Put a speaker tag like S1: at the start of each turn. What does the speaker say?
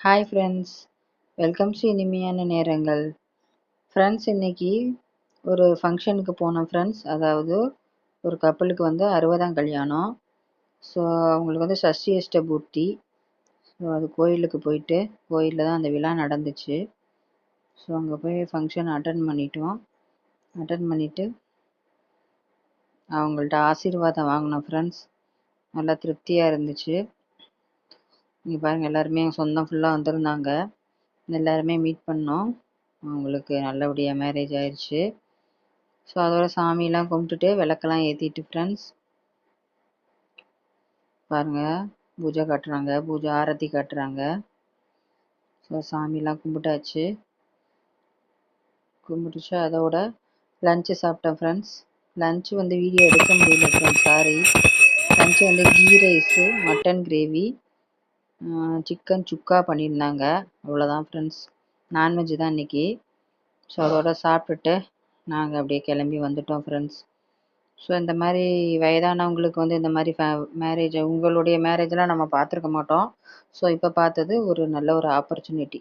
S1: Hi friends welcome to இனிமையான நேரங்கள். Friends இன்னைக்கு ஒரு ஃபங்க்ஷனுக்கு போனோம் ஃப்ரெண்ட்ஸ் அதாவது ஒரு கப்பலுக்கு வந்து அறுபதாம் கல்யாணம். ஸோ அவங்களுக்கு வந்து சஷ்டி அஷ்ட பூர்த்தி. ஸோ அது கோயிலுக்கு போயிட்டு கோயிலில் தான் அந்த விழா நடந்துச்சு. ஸோ அங்கே போய் ஃபங்க்ஷன் அட்டன் பண்ணிட்டோம். அட்டன் பண்ணிவிட்டு அவங்கள்ட்ட ஆசீர்வாதம் வாங்கினோம் ஃப்ரெண்ட்ஸ் நல்லா திருப்தியாக இருந்துச்சு. இங்கே பாருங்கள் எல்லாருமே எங்கள் சொந்தம் ஃபுல்லாக வந்திருந்தாங்க. எல்லாருமே மீட் பண்ணோம். அவங்களுக்கு நல்லபடியாக மேரேஜ் ஆயிடுச்சு ஸோ அதோட சாமியெல்லாம் கும்பிட்டுட்டு விளக்கெல்லாம் ஏற்றிட்டு ஃப்ரெண்ட்ஸ் பாருங்கள் பூஜை காட்டுறாங்க பூஜை ஆரத்தி காட்டுறாங்க. ஸோ சாமிலாம் கும்பிட்டாச்சு. கும்பிட்டுச்சு அதோட லஞ்சு சாப்பிட்டேன் ஃப்ரெண்ட்ஸ் லஞ்சு வந்து வீடியோ எடுக்க முடியல ஃப்ரெண்ட்ஸ் சாரி லஞ்சு வந்து ghee rice mutton gravy chicken chukka பண்ணியிருந்தாங்க. அவ்வளோதான் ஃப்ரெண்ட்ஸ் நான்வெஜ் தான் இன்றைக்கி ஸோ அதோட சாப்பிட்டுட்டு நாங்கள் அப்படியே கிளம்பி வந்துட்டோம் ஃப்ரெண்ட்ஸ் ஸோ இந்த மாதிரி வயதானவங்களுக்கு வந்து இந்த மாதிரி ஃபே மேரேஜ் உங்களுடைய மேரேஜ்லாம் நம்ம பார்த்துருக்க மாட்டோம். ஸோ இப்போ பார்த்தது ஒரு நல்ல ஒரு ஆப்பர்ச்சுனிட்டி